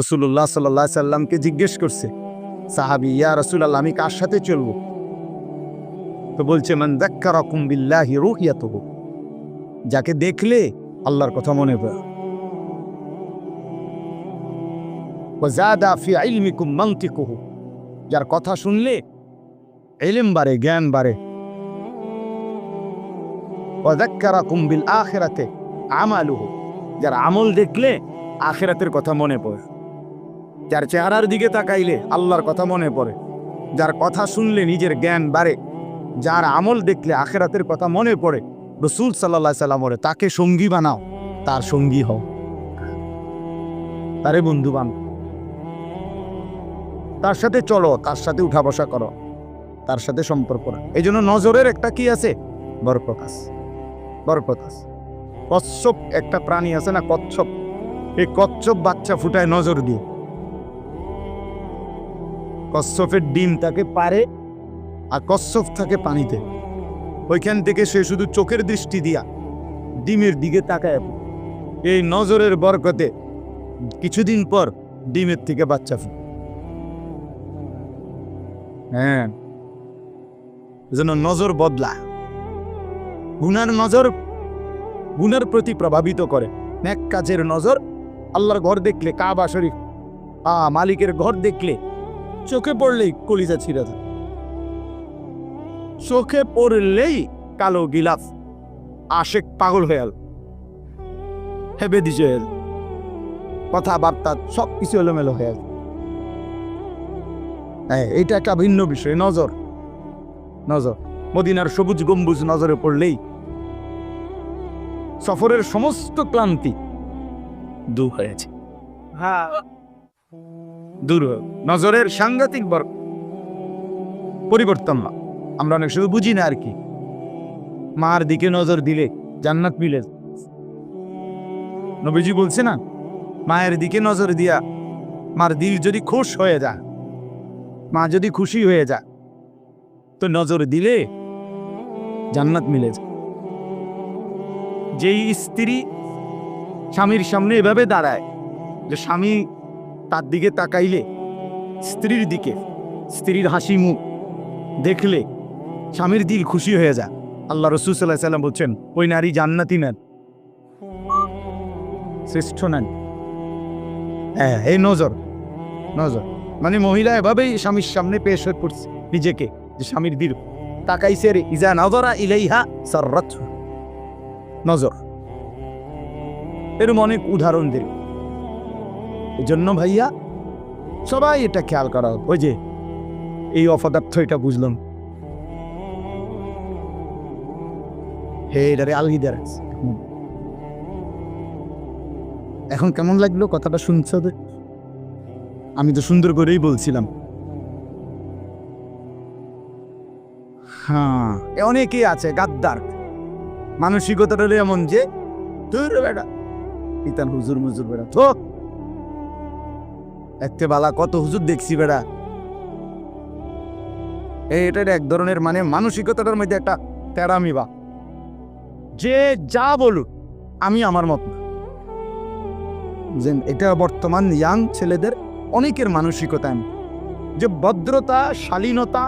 রসুল্লাহ সাল্লাহ সাল্লামকে জিজ্ঞেস করছে, সাহাবি, ইয়া রসুল্লাহ আমি কার সাথে চলবো? তো বলছে, মান দাক্কা রকম বিল্লাহি রুহিয়াত যাকে দেখলে আল্লাহর কথা মনে পড়ে। ফি যার কথা শুনলে ইলম বাড়ে, জ্ঞান বাড়ে। ওয়াজাক্কারাকুম বিল আখিরাতে যার আমল দেখলে আখেরাতের কথা মনে পড়ে। যার চেহারার দিকে তাকাইলে আল্লাহর কথা মনে পড়ে, যার কথা শুনলে নিজের জ্ঞান বাড়ে, যার আমল দেখলে আখেরাতের কথা মনে পড়ে, রসুল সাল্লাহ সাল্লাম বলে, তাকে সঙ্গী বানাও, তার সঙ্গী হও। তারে বন্ধু বান তার সাথে চলো, তার সাথে উঠা বসা করো, তার সাথে সম্পর্ক। এই জন্য নজরের একটা কি আছে? বড় প্রকাশ বড় প্রকাশ কচ্ছপ একটা প্রাণী আছে না, কচ্ছপ। এই কচ্ছপ বাচ্চা ফুটায় নজর দিয়ে। কচ্ছপের ডিম তাকে পারে আর কচ্ছপ থাকে পানিতে। ওইখান থেকে সে শুধু চোখের দৃষ্টি দিয়া ডিমের দিকে তাকায়। এই নজরের বরকতে কিছুদিন পর ডিমের থেকে বাচ্চা ফুটে হ্যাঁ। যেন নজর বদলা। গুনার নজর গুনার প্রতি প্রভাবিত করে। ন্যাক কাজের নজর আল্লাহর ঘর দেখলে, কাবা শরীফ আ মালিকের ঘর দেখলে চোখে পড়লেই কলিজা ছিঁড়া যায়। চোখে পড়লেই কালো গিলাফ আশেক পাগল হয়ে গেল হেবে দিছে। কথাবার্তা সব কিছু এলোমেলো হয়ে গেল হ্যাঁ এটা একটা ভিন্ন বিষয়, নজর। নজর। মদিনার সবুজ গম্বুজ নজরে পড়লেই সফরের সমস্ত ক্লান্তি দূর হয়েছে হ্যাঁ। দূর হয়ে- নজরের সাংঘাতিক বর পরিবর্তন না আমরা অনেক শুধু বুঝি না আর কি। মার দিকে নজর দিলে জান্নাত মিলে নবীজি বলছে না, মায়ের দিকে নজর দিয়া মার দিল যদি খুশ হয়ে যায় মা যদি খুশি হয়ে যায় তো নজর দিলে জান্নাত মিলে যায়। যেই স্ত্রী স্বামীর সামনে এভাবে দাঁড়ায় যে স্বামী তার দিকে তাকাইলে স্ত্রীর দিকে, স্ত্রীর হাসি মুখ দেখলে স্বামীর দিল খুশি হয়ে যায়। আল্লাহ রসুল সাল্লাহ সাল্লাম বলছেন, ওই নারী জান্নাতি নেন, শ্রেষ্ঠ নেন। হ্যাঁ এই নজর নজর। মানে মহিলা এভাবেই স্বামীর সামনে পেশ হয়ে পড়ছে নিজেকে, যে স্বামীর দিল। তাকাইছে রে, ইজা নজরা ইলাইহা সর্রাত নজর। এরম অনেক উদাহরণ দিল। জন্য ভাইয়া, সবাই এটা খেয়াল করা। ওই যে, এই অপদার্থ এটা বুঝলাম। হে এটারে আলহিদার। এখন কেমন লাগল কথাটা শুনছো? আমি তো সুন্দর করেই বলছিলাম। হ্যাঁ অনেকেই আছে গাদ্দার। মানসিকতাটা এমন যে তোর বেটা। ইতান হুজুর মুজুর বেটা। তো একতে বালা কত হুজুর দেখছি বেড়া। এই এটার এক ধরনের মানে মানসিকতাটার মধ্যে একটা তেরামি বা। যে যা বলুক, আমি আমার মত যে এটা বর্তমান ইয়াং ছেলেদের অনেকের মানসিকতা এমন। যে ভদ্রতা, শালীনতা,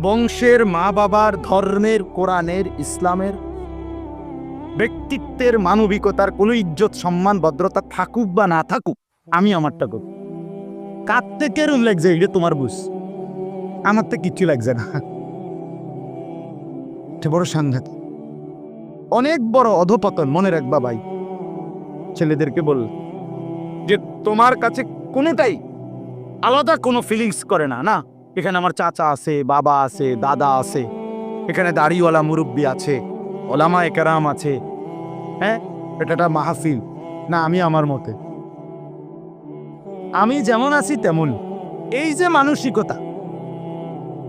বংশের মা বাবার ধর্মের, কোরআনের, ইসলামের, ব্যক্তিত্বের মানবিকতার কোনো ইজ্জত, সম্মান, ভদ্রতা থাকুক বা না থাকুক আমি আমারটা করব। কার থেকে এরম লাগছে এটা তোমার বুঝ। আমার তো কিচ্ছু লাগছে না। বড় সাংঘাতিক। অনেক বড় অধপতন, মনে রাখবা ভাই। ছেলেদেরকে বল যে, তোমার কাছে কোনোটাই আলাদা কোনো ফিলিংস করে না না? এখানে আমার চাচা আছে, বাবা আছে, দাদা আছে। এখানে দাড়িওয়ালা মুরব্বী আছে ওলামা একরাম আছে। হ্যাঁ? এটা একটা মাহফিল। না, আমি আমার মতে। আমি যেমন আছি তেমন। এই যে মানসিকতা,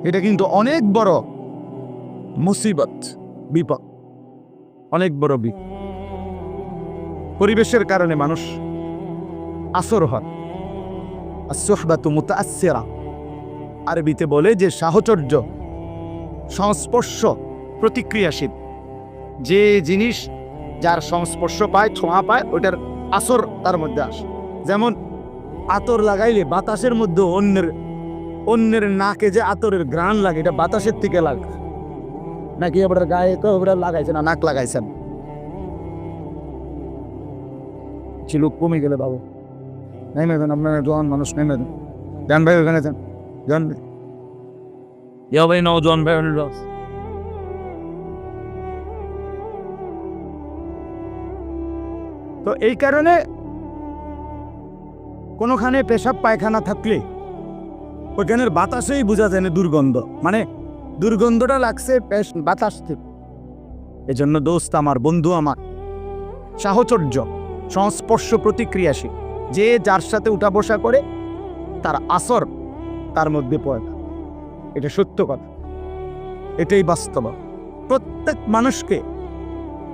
এটা কিন্তু অনেক বড় মুসিবত, বিপদ, অনেক বড় বিপদ পরিবেশের কারণে মানুষ আসর হয় আসহবাতু মুতাআসসিরা, আরবিতে বলে যে সাহচর্য, সংস্পর্শ, প্রতিক্রিয়াশীল। যে জিনিস যার সংস্পর্শ পায়, ছোঁয়া পায়, ওটার আসর তার মধ্যে আসে। যেমন আতর লাগাইলে বাতাসের মধ্যে অন্যের অন্যের নাকে যে আতরের গ্রান লাগে এটা বাতাসের থেকে লাগে। নাকি আপনার গায়ে তো ওটা লাগাইছে না নাক লাগাইছেন? ছিল কমে গেলে বাবু। নেমে দেন আপনার জোয়ান মানুষ নেমে দেন যান ভাই ওখানে যান। যান ভাই। ভাই নওজোয়ান ভাই তো এই কারণে কোনোখানে পেশাব পায়খানা থাকলে ওইখানের বাতাসেই বোঝা যায় না দুর্গন্ধ। মানে দুর্গন্ধটা লাগছে বাতাস থেকে। এই জন্য দোস্ত আমার, বন্ধু আমার, সাহচর্য, সংস্পর্শ প্রতিক্রিয়াশীল। যে যার সাথে উঠা বসা করে, তার আসর তার মধ্যে পড়ে। এটা সত্য কথা। এটাই বাস্তব। প্রত্যেক মানুষকে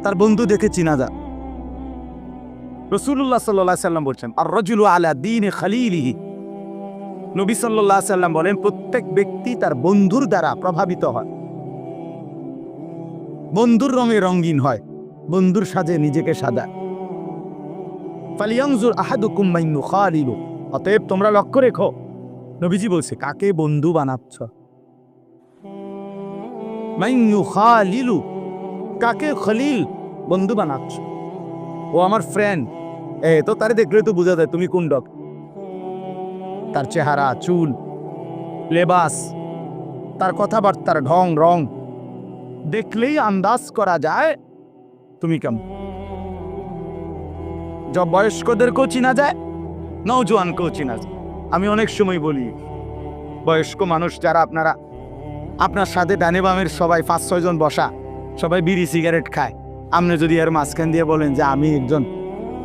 তার বন্ধু দেখে চিনা যায় রসুল্লাহ সাল্লাহ সাল্লাম বলছেন আর রজুল আলা দিন খালিলিহি। নবী সাল্লাহ সাল্লাম বলেন, প্রত্যেক ব্যক্তি তার বন্ধুর দ্বারা প্রভাবিত হয়। বন্ধুর রঙে রঙিন হয়, বন্ধুর সাজে নিজেকে সাজায় ফালিয়াংজুর আহাদুকুম মাইনু খালিলু। অতএব তোমরা লক্ষ্য রেখো, নবীজি বলছে, কাকে বন্ধু বানাচ্ছ? মাইনু খালিলু। কাকে খলিল বন্ধু বানাচ্ছ? ও আমার ফ্রেন্ড এ তো তারে দেখলে তো বোঝা যায় তুমি কোন ডক তার চেহারা, চুল, লেবাস, তার কথাবার্তার ঢং, রং, দেখলেই আন্দাজ করা যায় তুমি কেমন। যা বয়স্কদেরকেও চিনা যায় নৌজোয়ানকেও চিনা যায়। আমি অনেক সময় বলি, বয়স্ক মানুষ যারা আপনারা, আপনার সাথে ডানে বামের সবাই পাঁচ ছয়জন বসা, সবাই বিড়ি সিগারেট খায়। আপনি যদি এর মাঝখান দিয়ে বলেন যে আমি একজন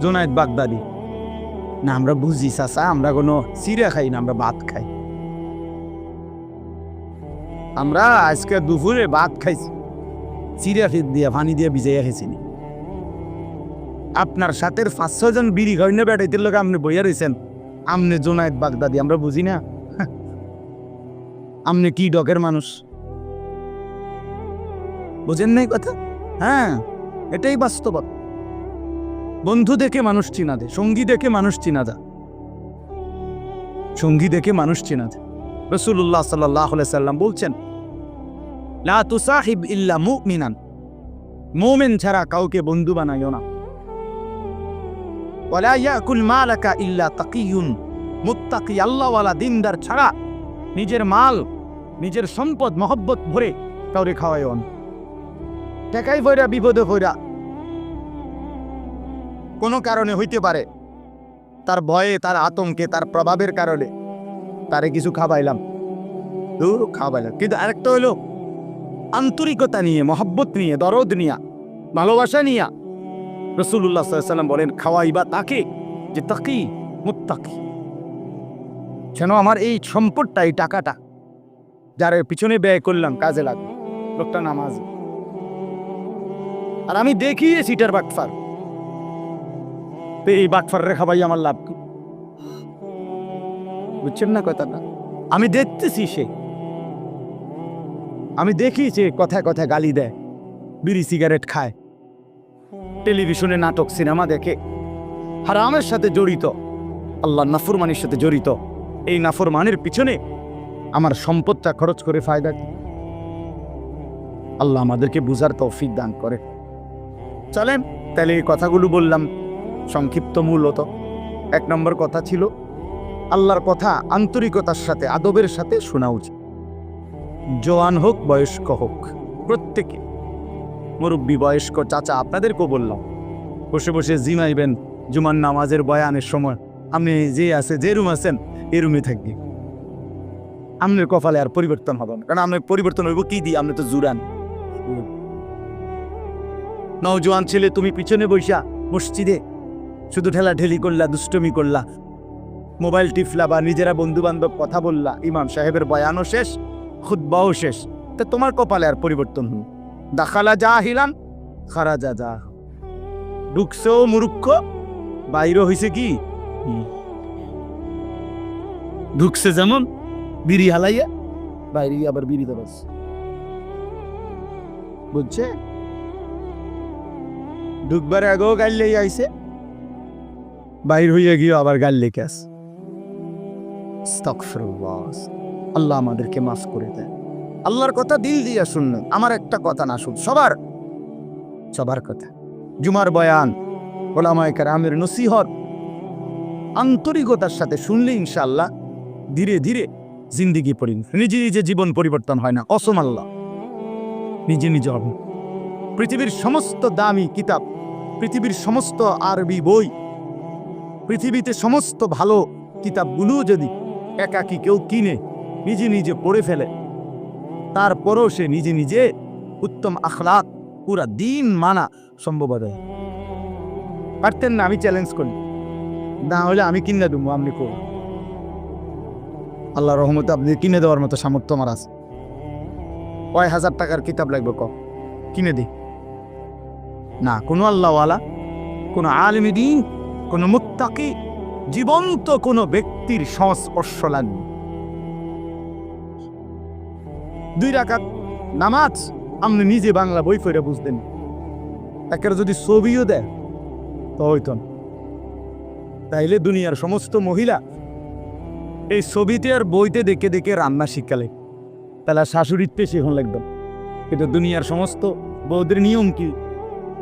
জোনায়েদ বাগদাদি। না, আমরা বুঝি, চাচা, আমরা কোনো চিড়া খাই না, আমরা ভাত খাই। আমরা আজকে দুপুরে ভাত খাইছি। চিড়া খেত দিয়ে পানি দিয়ে ভিজাইয়া খেয়েছি আপনার সাথে পাঁচ ছজন বিড়ি খাই না বেটাইতে লোক আপনি বইয়া রয়েছেন আমনে জোনায়েদ বাগদাদি, আমরা বুঝি না? আমনে কি ডকের মানুষ? বুঝেন নাই কথা? হ্যাঁ এটাই বাস্তবতা। বন্ধু দেখে মানুষ চিনা দে সঙ্গী দেখে মানুষ চিনা যা সঙ্গী দেখে মানুষ চিনা যায় রসুল্লাহ সাল্লাহ সাল্লাম বলছেন ইল্লা মুমিনান। মোমেন ছাড়া কাউকে বন্ধু বানাইও না। ছাড়া নিজের মাল, নিজের সম্পদ, মহব্বত ভরে কাউরে খাওয়াইও বিপদে ভৈরা কোনো কারণে হইতে পারে। তার ভয়ে, তার আতঙ্কে, তার প্রভাবের কারণে তারে কিছু খাবাইলাম দূর খাওয়াইলাম। কিন্তু আরেকটা হইল, আন্তরিকতা নিয়ে, মহব্বত নিয়ে, দরদ নিয়া, ভালোবাসা নিয়া রসুল্লাহ সাল্লাম বলেন, খাওয়াইবা তাকে যে তাকি, মুত্তাকি। যেন আমার এই সম্পদটা, এই টাকাটা যার পিছনে ব্যয় করলাম, কাজে লাগবে। লোকটা নামাজ। আর আমি দেখিয়ে সিটার বাটফার। তো এই বাটফার রেখা ভাই আমার লাভ কি? বুঝছেন না কথাটা? আমি দেখতেছি সে। আমি দেখি যে কথায় কথায় গালি দেয় বিড়ি সিগারেট খায়। টেলিভিশনে নাটক সিনেমা দেখে। হারামের সাথে জড়িত আল্লাহ নাফরমানির সাথে জড়িত। এই নাফরমানের পিছনে আমার সম্পদটা খরচ করে ফায়দা কি? আল্লাহ আমাদেরকে বুঝার তৌফিক দান করে। চলেন তাহলে এই কথাগুলো বললাম। সংক্ষিপ্ত মূলত এক নম্বর কথা ছিল, আল্লাহর কথা আন্তরিকতার সাথে, আদবের সাথে শোনা উচিত। জোয়ান হোক, বয়স্ক হোক, প্রত্যেকে। মুরব্বী, বয়স্ক, চাচা, আপনাদেরকেও বললাম, বসে বসে জিমাইবেন জুমান নামাজের বয়ানের সময়, আপনি যে আছে, যে রুম আছেন, এই রুমে থাকবি। আপনার কপালে আর পরিবর্তন হবে না, কারণ আপনার পরিবর্তন হইব কি দিয়ে? আপনি তো জুরান। নওজোয়ান ছেলে, তুমি পিছনে বইসা মসজিদে শুধু ঠেলা ঠেলি করলা, দুষ্টমি করলা। মোবাইল টিফলা বা নিজেরা বন্ধু বান্ধব কথা বললা, ইমাম সাহেবের বয়ানও শেষ খুদ্বাও শেষ। তা তোমার কপালে আর পরিবর্তন হল দাখালা যা হিলান, খারাজা যা। যা ঢুকছেও মুরুক্ষ বাইরে হইছে কি? ঢুকছে যেমন, বিড়ি হালাইয়া বাইরে আবার বিড়ি দেবাস বুঝছে? ঢুকবার আগেও গাইলেই আইছে। বাইর হইয়া গিয়ে আবার গাল লেখে আস আল্লাহ আমাদেরকে মাফ করে দেয় আল্লাহর কথা দিল দিয়া শুনলেন। আমার একটা কথা না শুন, সবার। সবার কথা। জুমার বয়ান, ওলামায় আমের নসিহত। আন্তরিকতার সাথে শুনলে ইনশাআল্লাহ ধীরে ধীরে জিন্দিগি পরি নিজে নিজে জীবন পরিবর্তন হয় না। অসম আল্লাহ। নিজে নিজে পৃথিবীর সমস্ত দামি কিতাব, পৃথিবীর সমস্ত আরবি বই পৃথিবীতে সমস্ত ভালো কিতাবগুলো যদি একাকি কেউ কিনে, নিজে নিজে পড়ে ফেলে, তারপরও সে নিজে নিজে উত্তম আখলাক, পুরা দিন মানা সম্ভব পারতেন না, আমি চ্যালেঞ্জ করি। না হলে আমি কিনে দেবো, আপনি করুন আল্লাহ রহমতে আপনি কিনে দেওয়ার মতো সামর্থ্য আমার আছে। কয় হাজার টাকার কিতাব লাগবে ক? কিনে দিই। না, কোনো আল্লাহওয়ালা, কোনো আলমী দিন কোনো মুত্তাকি, জীবন্ত কোনো ব্যক্তির সংস্পর্শ লাগবে দুই রাকাত নামাজ আপনি নিজে বাংলা বই ফেরে বুঝতেন। একের যদি ছবিও দেয়, তো হইত। তাইলে দুনিয়ার সমস্ত মহিলা এই ছবিতে আর বইতে দেখে দেখে রান্না শিখালে। তাহলে শাশুড়ির পেশি হন লাগবে। কিন্তু দুনিয়ার সমস্ত বৌদের নিয়ম কি?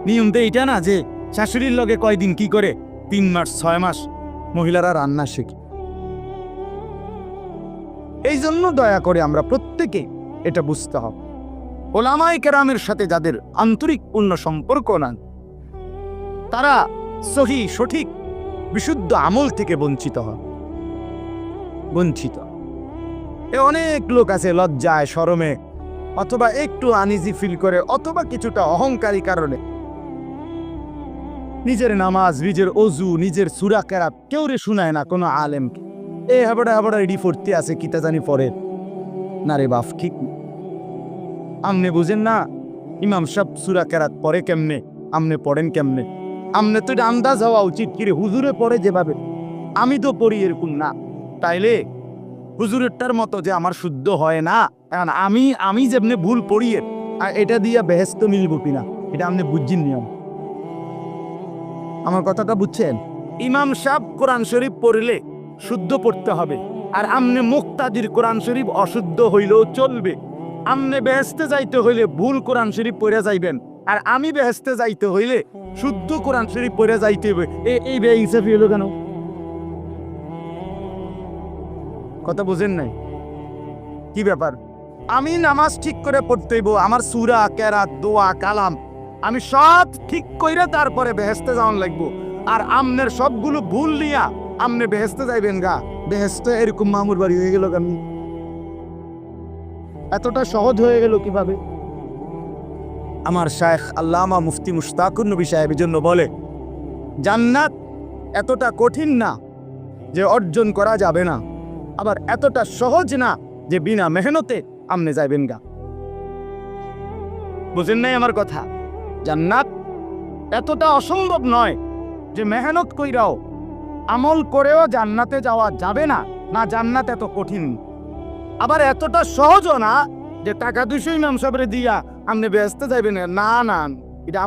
নিয়ম তো এইটা না যে শাশুড়ির লগে কয়দিন কি করে তিন মাস, ছয় মাস মহিলারা রান্না শেখে। এই জন্য দয়া করে আমরা প্রত্যেকে এটা বুঝতে হবে। ওলামাই কেরামের সাথে যাদের আন্তরিক পূর্ণ সম্পর্ক নেন তারা সহি, সঠিক, বিশুদ্ধ আমল থেকে বঞ্চিত হয়। বঞ্চিত। এ অনেক লোক আছে লজ্জায়, শরমে, অথবা একটু আনিজি ফিল করে, অথবা কিছুটা অহংকারী কারণে। নিজের নামাজ, নিজের অজু, নিজের সুরা কেরাত কেউ রে শুনায় না, কোনো আলেমকে। এ হাবড়া হাবড়া রেডি ফুর্তি আছে, কিতা জানি পরে। না রে বাপ, ঠিক আমনে বুঝেন না, ইমাম সাহেব সুরা কেরাত পরে কেমনে? আমনে পড়েন কেমনে? আমনে তো আন্দাজ হওয়া উচিত কিরে হুজুরে পড়ে যেভাবে। আমি তো পড়ি এরকম না। তাইলে হুজুরেরটার মতো যে আমার শুদ্ধ হয় না, এখন আমি আমি যেমনি ভুল পড়িয়ে এটা দিয়া বেহেস্ত মিলব কিনা? এটা আপনি বুঝছেন নিয়ম আমার কথাটা বুঝছেন? ইমাম সাহ কোরআন শরীফ পড়লে শুদ্ধ পড়তে হবে। আর আমনে মুক্তাদির কোরআন শরীফ অশুদ্ধ হইলেও চলবে। আমনে বেহেস্তে যাইতে হইলে ভুল কোরআন শরীফ পড়ে যাইবেন। আর আমি বেহেস্তে যাইতে হইলে শুদ্ধ কোরআন শরীফ পড়ে যাইতে হবে এই বে হিসাব হলো কেন? কথা বুঝেন নাই? কি ব্যাপার? আমি নামাজ ঠিক করে পড়তে হইব। আমার সুরা, কেরাত, দোয়া, কালাম আমি সব ঠিক কইরা তারপরে বেহেস্তে যাওয়ান লাগবো। আর আমনের সবগুলো ভুল নিয়া আমনে বেহেস্তে যাইবেন গা। বেহেস্তে এরকম মামুর বাড়ি হয়ে গেল আমি এতটা সহজ হয়ে গেল কীভাবে? আমার শায়েখ আল্লামা মুফতি মুশতাকুর নবী সাহেবের জন্য বলে, জান্নাত এতটা কঠিন না যে অর্জন করা যাবে না। আবার এতটা সহজ না যে বিনা মেহনতে আমনে যাইবেন গা। বুঝেন নাই আমার কথা? জান্নাত এতটা অসম্ভব নয় যে মেহনত কইরাও আমল করেও জান্নাতে যাওয়া যাবে না না জান্নাত এত কঠিন। আবার এতটা সহজও না যে টাকা দুশো ইমাম সাহেবরে দিয়া আপনি ব্যস্ত যাইবেন না না এটা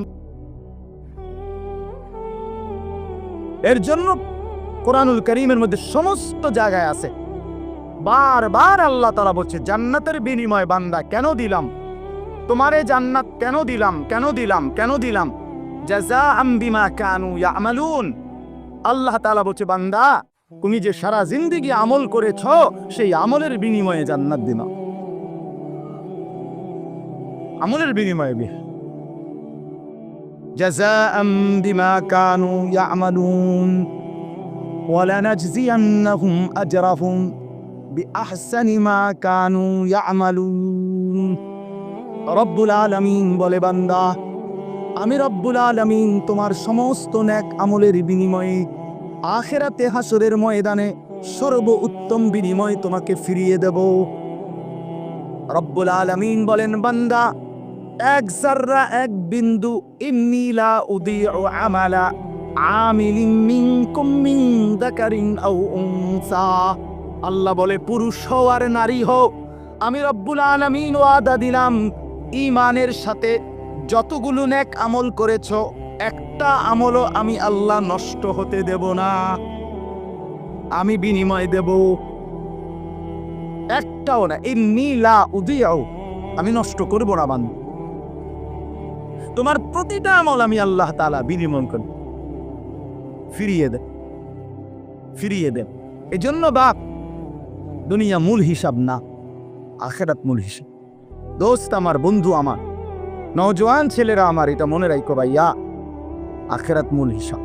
এর জন্য কোরআনুল করিমের মধ্যে সমস্ত জায়গায় আছে। বারবার আল্লাহ তালা বলছে, জান্নাতের বিনিময় বান্দা কেন দিলাম? তোমারে জান্নাত কেন দিলাম কেন দিলাম কেন দিলাম জাজা বিমা কানু ইয়ামালুন আল্লাহ তাআলা বলছে বান্দা তুমি যে সারা জিন্দেগি আমল করেছ সেই আমলের বিনিময়ে জান্নাত দিলাম আমলের বিনিময়ে বি جزاء بما كانوا يعملون ولنجزينهم أجرهم بأحسن ما كانوا يعملون রব্বুল আলামিন বলে, বান্দা, আমি রব্বুল আলামিন তোমার সমস্ত ন্যাক আমলের বিনিময়ে আখেরাতে হাসরের ময়দানে সর্ব উত্তম বিনিময় তোমাকে ফিরিয়ে দেব। রব্বুল আলামিন বলেন, বান্দা, এক জাররা, এক বিন্দু ইন্নিলা ও আমালা আমিলিন মিনকুম মিন যাকারিন আও উনসা। আল্লাহ বলে, পুরুষ হও আর নারী হও। আমি রব্বুল আলামিন ওয়াদা দিলাম ইমানের সাথে যতগুলো নেক আমল করেছ, একটা আমলও আমি আল্লাহ নষ্ট হতে দেব না। আমি বিনিময় দেব। একটাও না এই নীলা উদিয়াও আমি নষ্ট করব না বান্ধব তোমার প্রতিটা আমল আমি আল্লাহ তালা বিনিময় করব। ফিরিয়ে দে, ফিরিয়ে দেব এজন্য বাপ, দুনিয়া মূল হিসাব না, আখেরাত মূল হিসাব। দোস্ত আমার, বন্ধু আমার। নওজোয়ান ছেলেরা আমার, এটা মনে রাখো ভাইয়া। আখেরাত মূল হিসাব।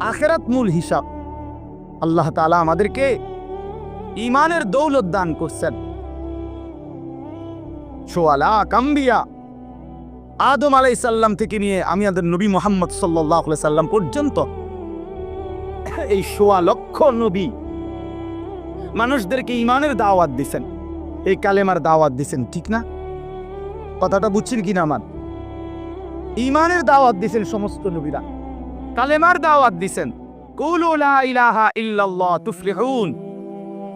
আখেরাত মূল হিসাব। আল্লাহ তাআলা আমাদেরকে ইমানের দৌলত দান করছেন। সোয়ালা কাম্বিয়া। আদম আলাই সাল্লাম থেকে নিয়ে আমি আদের নবী মোহাম্মদ সাল্লাহ সাল্লাম পর্যন্ত এই সোয়া লক্ষ নবী মানুষদেরকে ইমানের দাওয়াত দিছেন। এই কালেমার দাওয়াত দিছেন, ঠিক না? কথাটা বুঝছেন কিনা আমার? ইমানের দাওয়াত দিছেন সমস্ত নবীরা। কালেমার দাওয়াত দিছেন।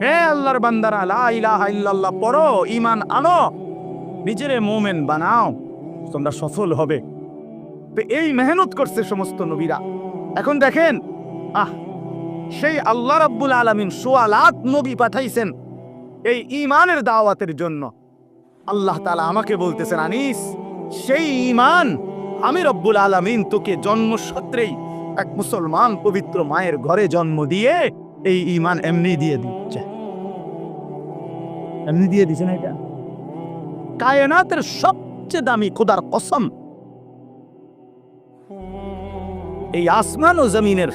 হে আল্লাহর বান্দারা, লা ইলাহা ইল্লাল্লাহ পড়ো, ঈমান আনো, নিজেরে মুমিন বানাও, তোমরা সফল হবে। এই মেহনত করছে সমস্ত নবীরা। এখন দেখেন, আহ, সেই আল্লাহ রাব্বুল আলামিন সোয়ালাত নবী পাঠাইছেন। এই ইমানের দাওয়াতের জন্য। আল্লাহ তালা আমাকে বলতেছেন, আনিস, সেই ইমান আমি রব্বুল আলামিন তোকে জন্মসূত্রেই এক মুসলমান পবিত্র মায়ের ঘরে জন্ম দিয়ে এই ইমান এমনি দিয়ে দিচ্ছে। এমনি দিয়ে দিছে না এটা? কায়নাতের সবচেয়ে দামি খোদার কসম এই আসমান ও জমিনের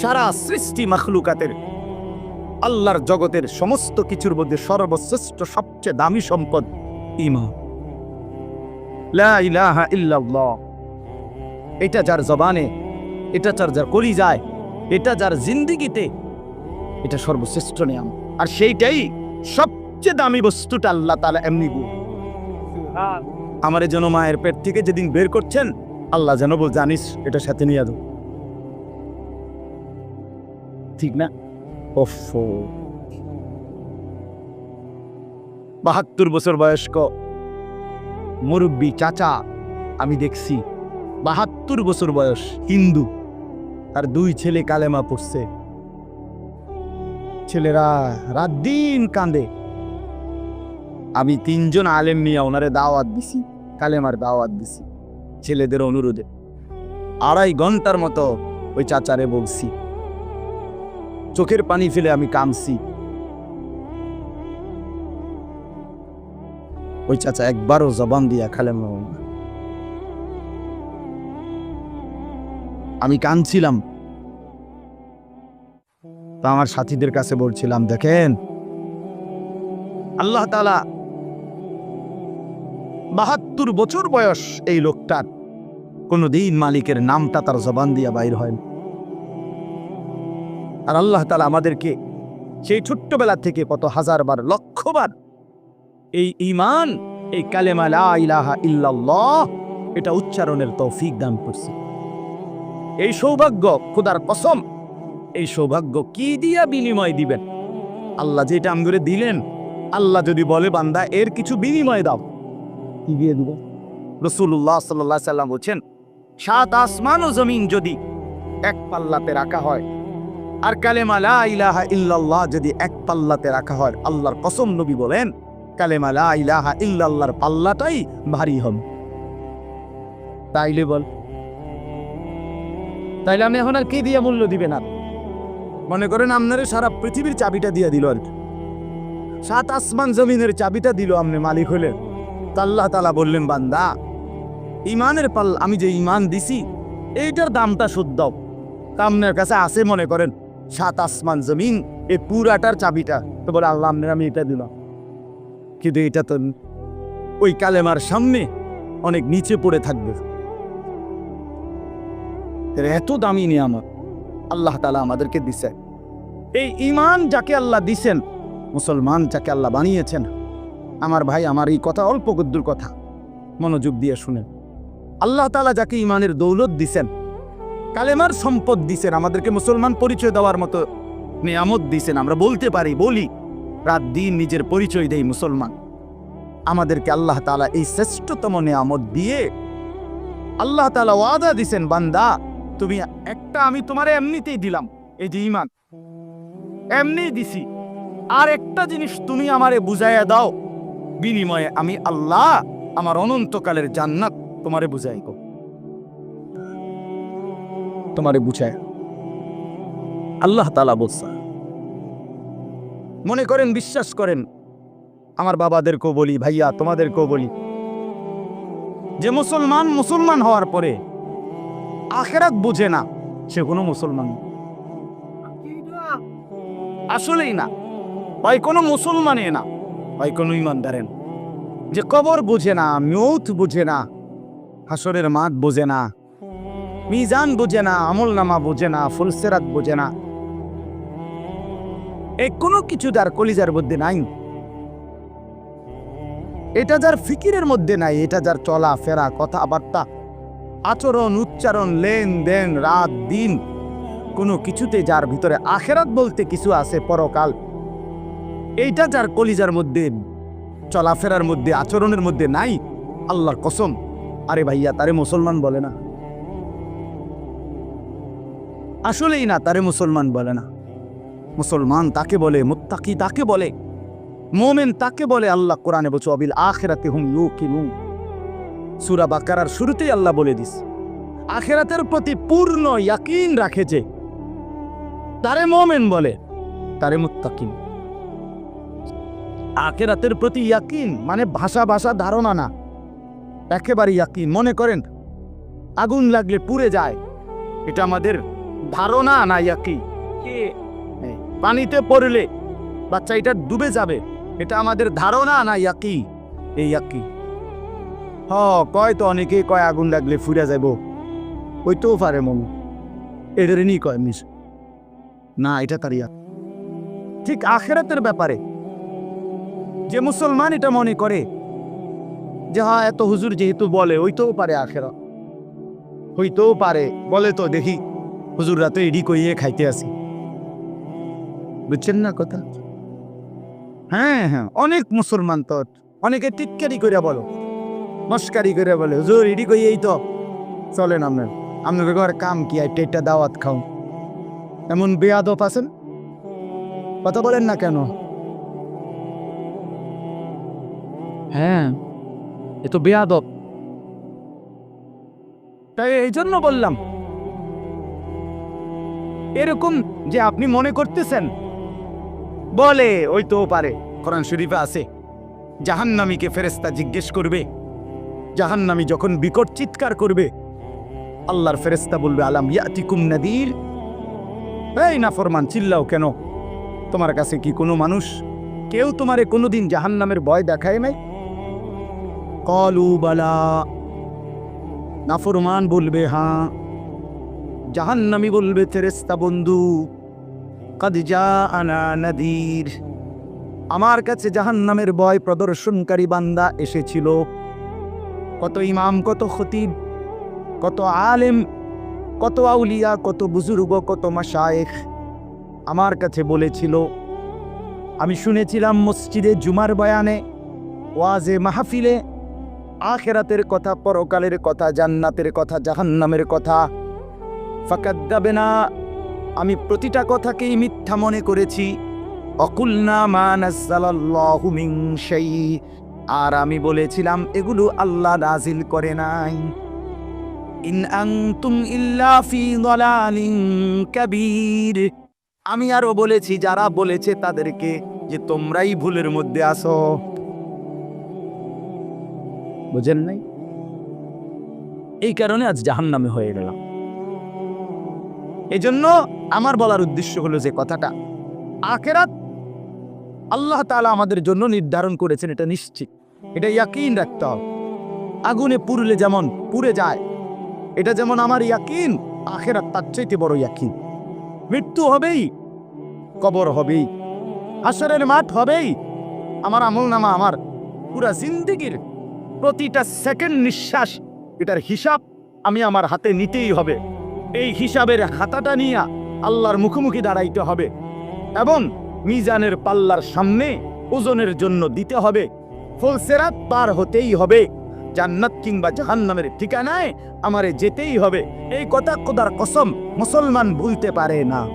সারা সৃষ্টি মখলুকাতের আল্লাহর জগতের সমস্ত কিছুর মধ্যে সর্বশ্রেষ্ঠ, সবচেয়ে দামি সম্পদ ইমান এটা যার জবানে, এটা যার যার কলি যায় এটা যার জিন্দিগিতে, এটা সর্বশ্রেষ্ঠ নিয়ম। আর সেইটাই সবচেয়ে দামি বস্তুটা আল্লাহ তাআলা এমনি আমার যেন মায়ের পেট থেকে যেদিন বের করছেন, আল্লাহ যেন বল জানিস এটা সাথে নিয়ে দো ঠিক না? বাহাত্তর বছর বয়স্ক মুরব্বী চাচা, আমি দেখছি বাহাত্তর বছর বয়স হিন্দু। আর দুই ছেলে কালেমা পড়ছে। ছেলেরা রাত দিন কাঁদে। আমি তিনজন আলেম নিয়ে ওনারে দাওয়াত দিছি, কালেমার দাওয়াত দিছি। ছেলেদের অনুরোধে। আড়াই ঘণ্টার মতো ওই চাচারে বলছি চোখের পানি ফেলে আমি কামছি ওই চাচা একবারও জবান দিয়া খালেম আমি কাঁদছিলাম। তা আমার সাথীদের কাছে বলছিলাম, দেখেন, আল্লাহ তালা বাহাত্তর বছর বয়স এই লোকটার। কোনোদিন মালিকের নামটা তার জবান দিয়া বাইর হয় না। আর আল্লাহ তালা আমাদেরকে সেই ছোট্টবেলা থেকে কত হাজারবার লক্ষবার এই ইমান এই কালেমা ইলাহা ইল্লাল্লাহ, এটা উচ্চারণের তৌফিক দান করছে। এই সৌভাগ্য খুদার কসম, এই সৌভাগ্য কি দিয়া বিনিময় দিবেন? আল্লাহ যেটা আমগুরে দিলেন, আল্লাহ যদি বলে, বান্দা, এর কিছু বিনিময় দাও। কি দিয়ে দিব? রসুল্লাহ সাল্লাহ সাল্লাম বলছেন, সাত আসমান ও জমিন যদি এক পাল্লাতে রাখা হয় আর কালেমা লা ইলাহা ইল্লাল্লাহ যদি এক পাল্লাতে রাখা হয়, আল্লাহর কসম নবী বলেন, কালেমা লা ইলাহা ইল্লাল্লাহর পাল্লাটাই ভারী হবে। তাইলে বল। তাইলে আমি এখন আর কি দিয়ে মূল্য দিবেন আর মনে করেন আপনারে সারা পৃথিবীর চাবিটা দিয়ে দিল আর। সাত আসমান জমিনের চাবিটা দিল আপনি মালিক হলেন তা আল্লাহ তালা বললেন, বান্দা ইমানের পাল আমি যে ইমান দিছি, এইটার দামটা শোধ দাও। তা আপনার কাছে আছে মনে করেন সাত আসমান জমিন, এই পুরাটার চাবিটা। তো বলে, আল্লাহ, আপনার আমি এটা দিলাম। কিন্তু এটা তো ওই কালেমার সামনে অনেক নিচে পড়ে থাকবে। এত দামি নিয়ামত আল্লাহ তালা আমাদেরকে দিছে। এই ইমান যাকে আল্লাহ দিছেন, মুসলমান যাকে আল্লাহ বানিয়েছেন, আমার ভাই, আমার এই কথা অল্প গদ্দুর কথা। মনোযোগ দিয়ে শুনেন। আল্লাহ তালা যাকে ইমানের দৌলত দিছেন কালেমার সম্পদ দিছেন, আমাদেরকে মুসলমান পরিচয় দেওয়ার মতো নিয়ামত দিছেন। আমরা বলতে পারি, বলি, রাত দিন নিজের পরিচয় দেই মুসলমান। আমাদেরকে আল্লাহ তালা এই শ্রেষ্ঠতম নিয়ামত দিয়ে আল্লাহ তালা ওয়াদা দিছেন, বান্দা, তুমি একটা আমি তোমারে এমনিতেই দিলাম, এই যে ইমান এমনি দিছি। আর একটা জিনিস তুমি আমারে বুঝাইয়া দাও, বিনিময়ে আমি আল্লাহ আমার অনন্তকালের জান্নাত তোমারে বুঝাই তোমারে বুঝায় আল্লাহ তালা বলছে, মনে করেন, বিশ্বাস করেন, আমার বাবাদেরকেও বলি, ভাইয়া তোমাদেরকেও বলি, যে মুসলমান মুসলমান হওয়ার পরে আখেরাত বুঝে না, সে কোনো মুসলমান না। আসলেই না, হয় কোনো মুসলমানে না, হয় কোনো ইমানদারেন যে কবর বুঝে না, মৌত বুঝে না, হাসরের মাঠ বুঝে না মিজান বুঝে না, আমল নামা বুঝে না ফুলসেরাত বুঝে না। এই কোনো কিছু তার কলিজার মধ্যে নাই। এটা যার ফিকিরের মধ্যে নাই, এটা যার চলা ফেরা কথাবার্তা, আচরণ, উচ্চারণ, লেনদেন, রাত, দিন, কোনো কিছুতে যার ভিতরে আখেরাত বলতে কিছু আছে পরকাল, এইটা যার কলিজার মধ্যে, চলাফেরার মধ্যে, আচরণের মধ্যে নাই, আল্লাহর কসম। আরে ভাইয়া, তারে মুসলমান বলে না। আসলেই না, তারে মুসলমান বলে না। মুসলমান তাকে বলে, মুত্তাকি তাকে বলে, মোমেন তাকে বলে, আল্লাহ কোরআনে বলছো অবিল আখেরাতে হুম ইউ কিনু সুরা বাকারার শুরুতেই আল্লাহ বলে দিস, আখেরাতের প্রতি পূর্ণ ইয়াকিন রাখে যে, তারে মোমেন বলে, তারে মুত্তাকিন। আখেরাতের প্রতি ইয়াকিন মানে ভাষা ভাষা ধারণা না, একেবারে ইয়াকিন। মনে করেন, আগুন লাগলে পুড়ে যায়, এটা আমাদের ধারণা না ইয়াকি এই, পানিতে পড়লে বাচ্চা এটা ডুবে যাবে এটা আমাদের ধারণা না ইয়াকি এই ইয়াকি হ কয় তো অনেকেই কয় আগুন লাগলে ফুরে যাব ওইটাও পারে মন। এদের নি কয় মিস? না এটা তার ইয়া ঠিক আখেরাতের ব্যাপারে। যে মুসলমান এটা মনে করে যে হ্যাঁ এত হুজুর যেহেতু বলে ওইটাও পারে আখেরা। হইতেও পারে বলে তো দেখি। হুজুররা তো এডি কইয়ে খাইতে আসি। বুঝছেন না কথা? হ্যাঁ হ্যাঁ অনেক মুসলমান তো। অনেকে টিটকারি করে বলো মস্কারি করে বলে হুজুর এডি কইয়েই তো। চলেন আপনার আপনার ঘরে কাম কি আর টেটটা দাওয়াত খাও। এমন বেয়াদব আছেন? কথা বলেন না কেন? হ্যাঁ এ তো বেয়াদব। তাই এই জন্য বললাম এরকম যে আপনি মনে করতেছেন? বলে, ওই তো পারে। কোরআন শরীফে আছে, জাহান্নামীকে ফেরেস্তা জিজ্ঞেস করবে, জাহান্নামী যখন বিকট চিৎকার করবে, আল্লাহর ফেরেস্তা বলবে, আলাম ইয়াতিকুম নাদির? এই না ফরমান চিল্লাও কেন? তোমার কাছে কি কোনো মানুষ? কেউ তোমারে কোনোদিন জাহান্নামের ভয় দেখায় নাই? কলু বালা। নাফরমান বলবে হ্যাঁ। জাহান্নামি বলবে ফেরেস্তা বন্ধু, কদ যা আনা নদীর। আমার কাছে জাহান্নামের ভয় প্রদর্শনকারী বান্দা এসেছিল। কত ইমাম, কত খতিব, কত আলেম, কত আউলিয়া, কত বুজুর্গ, কত মাসায়েখ আমার কাছে বলেছিল, আমি শুনেছিলাম মসজিদে জুমার বয়ানে, ওয়াজে মাহফিলে, আখেরাতের কথা, পরকালের কথা, জান্নাতের কথা, জাহান্নামের কথা ফাকাদ্দাবে না আমি প্রতিটা কথাকেই মিথ্যা মনে করেছি। অকুলনা মা নাজ্জালাল্লাহু মিন শাই, আর আমি বলেছিলাম, এগুলো আল্লাহ নাজিল করে নাই। ইন আনতুম ইল্লা ফি দালালিন কাবীর। আমি আরও বলেছি, যারা বলেছে তাদেরকে যে তোমরাই ভুলের মধ্যে আসো বুঝেন নাই? এই কারণে আজ জাহান্নামে হয়ে গেলাম। এজন্য আমার বলার উদ্দেশ্য হলো যে কথাটা, আখেরাত আল্লাহ তাআলা আমাদের জন্য নির্ধারণ করেছেন, এটা নিশ্চিত। এটা ইয়াকিন রাখতে হবে। আগুনে পুরলে যেমন পুড়ে যায়, এটা যেমন আমার ইয়াকিন, আখেরাত তার চাইতে বড় ইয়াকিন। মৃত্যু হবেই, কবর হবেই, হাসরের মাঠ হবেই, আমার আমল নামা আমার পুরা জিন্দিগির প্রতিটা সেকেন্ড নিঃশ্বাস এটার হিসাব আমি আমার হাতে নিতেই হবে। এই হিসাবের খাতাটা নিয়ে আল্লাহর মুখোমুখি দাঁড়াইতে হবে এবং মিজানের পাল্লার সামনে ওজনের জন্য দিতে হবে। ফুলসেরাত পার হতেই হবে। জান্নাত কিংবা জাহান্নামের ঠিকানায় আমারে যেতেই হবে। এই কথা খোদার কসম মুসলমান ভুলতে পারে না।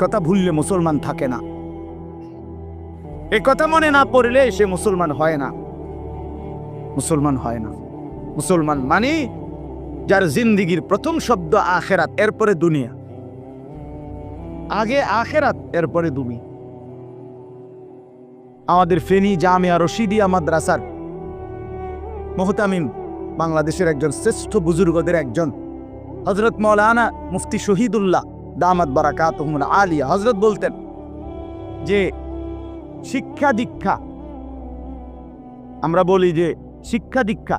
কথা ভুললে মুসলমান থাকে না। কথা মনে না পড়লে সে মুসলমান হয় না। মুসলমান হয় না। মুসলমান মানে যার জিন্দিগির প্রথম শব্দ আখেরাত, এরপরে দুনিয়া। আগে আখেরাত, এরপরে দুমি আমাদের ফেনী জামিয়া রশিদিয়া মাদ্রাসার মোহতামিম বাংলাদেশের একজন শ্রেষ্ঠ বুজুর্গদের একজন হজরত মৌলানা মুফতি শহীদুল্লাহ দামাত বারাকাত আলিয়া। হজরত বলতেন যে, শিক্ষা দীক্ষা। আমরা বলি যে, শিক্ষা দীক্ষা।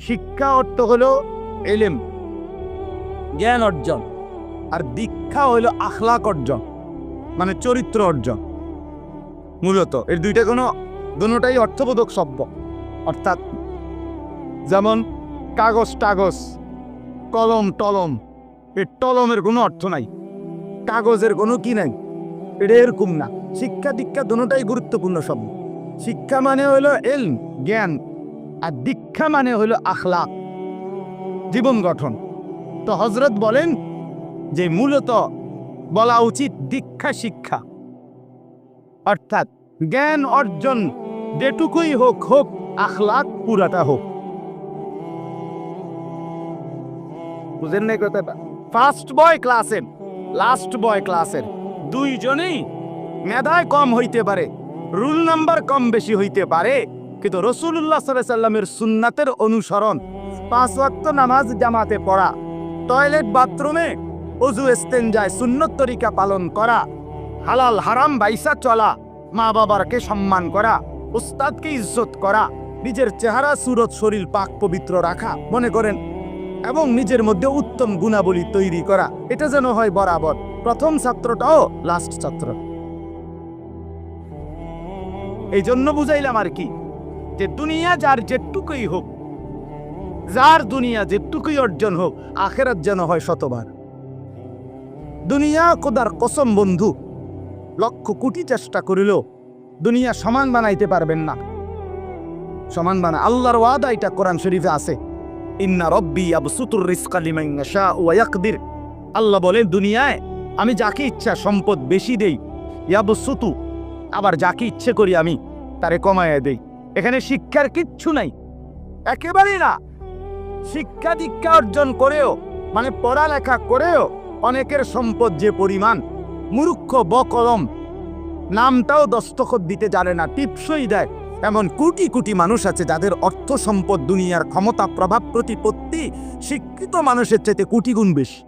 শিক্ষা অর্থ হলো এলেম, জ্ঞান অর্জন, আর দীক্ষা হইল আখলাক অর্জন মানে চরিত্র অর্জন। মূলত এর দুইটা কোনো, দুটাই অর্থবোধক শব্দ। অর্থাৎ যেমন কাগজ, টাগজ, কলম, টলম এর টলমের কোনো অর্থ নাই। কাগজের কোনো কি নাই? এটা এরকম না। শিক্ষা দীক্ষা দুটাই গুরুত্বপূর্ণ শব্দ। শিক্ষা মানে হইল এল জ্ঞান আর দীক্ষা মানে হইল আখলাক জীবন গঠন। তো হজরত বলেন যে মূলত বলা উচিত দীক্ষা, শিক্ষা। অর্থাৎ জ্ঞান অর্জন যেটুকুই হোক হোক আখলাক পুরাটা হোক। বুঝেন নাই কথাটা? ফার্স্ট বয় ক্লাসের লাস্ট বয় ক্লাসের দুইজনেই মেধায় কম হইতে পারে রুল নাম্বার কম বেশি হইতে পারে। কিন্তু রসুল্লাহ সাল্লামের সুন্নাতের অনুসরণ পাঁচ ওয়াক্ত নামাজ জামাতে পড়া, টয়লেট বাথরুমে অজু এস্তেঞ্জায় সুন্নত তরিকা পালন করা, হালাল হারাম বাইসা চলা মা বাবারকে সম্মান করা, উস্তাদকে ইজ্জত করা, নিজের চেহারা সুরত শরীর পাক পবিত্র রাখা, মনে করেন, এবং নিজের মধ্যে উত্তম গুণাবলী তৈরি করা, এটা যেন হয় বরাবর। প্রথম ছাত্রটাও লাস্ট ছাত্র। এই জন্য বুঝাইলাম আর কি যে দুনিয়া যার যেটুকুই হোক, যার দুনিয়া যেটুকুই অর্জন হোক, আখেরাত যেন হয় শতবার। দুনিয়া কোদার কসম বন্ধু, লক্ষ কোটি চেষ্টা করিলেও দুনিয়া সমান বানাইতে পারবেন না। সমান বানা আল্লাহর ওয়াদা এটা কোরআন শরীফে আছে। ইন্না রব্বি আবসুতুর রিজকা লিমান ইয়াশা ওয়া ইয়াকদির। আল্লাহ বলেন, দুনিয়ায় আমি যাকে ইচ্ছা সম্পদ বেশি দেই, ইয়াবসুতু, আবার যাকে ইচ্ছে করি আমি, তারে কমায় দেই। এখানে শিক্ষার কিচ্ছু নাই। একেবারেই না। শিক্ষা দীক্ষা অর্জন করেও মানে পড়ালেখা করেও অনেকের সম্পদ যে পরিমাণ, মূর্খ বকলম নামটাও দস্তখত দিতে জানে না, টিপসই দেয়। এমন কোটি কোটি মানুষ আছে যাদের অর্থ সম্পদ দুনিয়ার ক্ষমতা, প্রভাব, প্রতিপত্তি, শিক্ষিত মানুষের চাইতে কোটি গুণ বেশি।